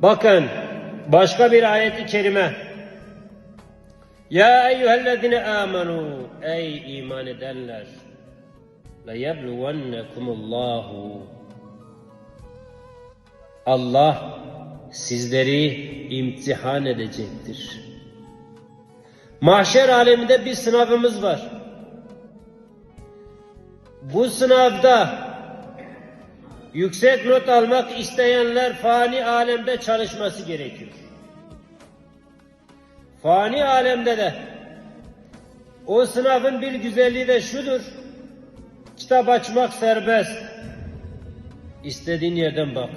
Bakın başka bir ayeti kerime. Ya eyyühellezine amenu ey iman edenler le yebluvennekumullahu Allah sizleri imtihan edecektir. Mahşer aleminde bir sınavımız var. Bu sınavda yüksek not almak isteyenler fani alemde çalışması gerekiyor. Fani alemde de o sınavın bir güzelliği de şudur. Kitap açmak serbest. İstediğin yerden bak.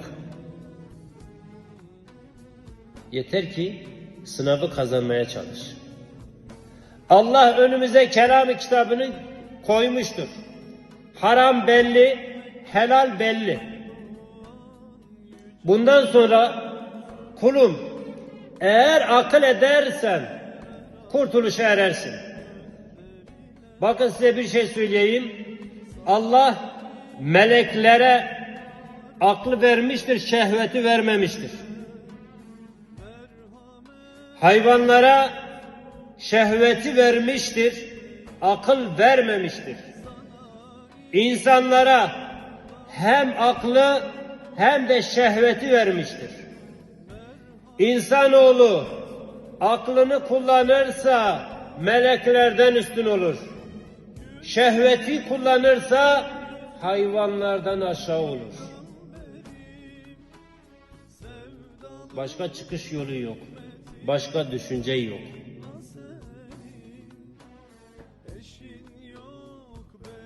Yeter ki sınavı kazanmaya çalış. Allah önümüze kelamı kitabını koymuştur. Haram belli, helal belli. Bundan sonra kulum eğer akıl edersen kurtuluşa erersin. Bakın size bir şey söyleyeyim. Allah meleklere aklı vermiştir, şehveti vermemiştir. Hayvanlara şehveti vermiştir, akıl vermemiştir. İnsanlara hem aklı hem de şehveti vermiştir. İnsanoğlu aklını kullanırsa meleklerden üstün olur. Şehveti kullanırsa hayvanlardan aşağı olur. Başka çıkış yolu yok. Başka düşünce yok.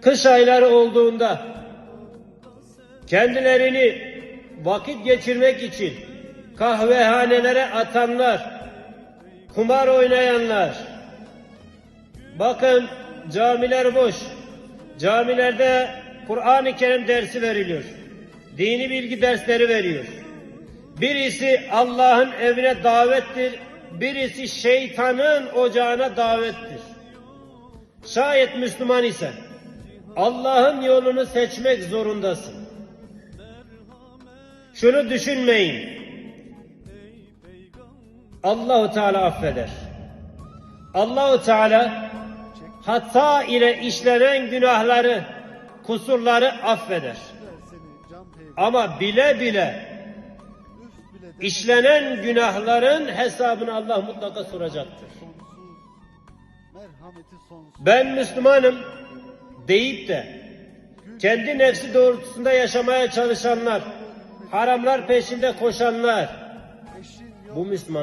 Kış ayları olduğunda kendilerini vakit geçirmek için kahvehanelere atanlar, kumar oynayanlar, bakın camiler boş, camilerde Kur'an-ı Kerim dersi veriliyor, dini bilgi dersleri veriyor. Birisi Allah'ın evine davettir, birisi şeytanın ocağına davettir. Şayet Müslüman ise Allah'ın yolunu seçmek zorundasın. Şunu düşünmeyin. Allahu Teala affeder. Allahu Teala hata ile işlenen günahları, kusurları affeder. Ama bile bile işlenen günahların hesabını Allah mutlaka soracaktır. Ben Müslümanım deyip de kendi nefsi doğrultusunda yaşamaya çalışanlar, haramlar peşinde koşanlar. Bu Müslüman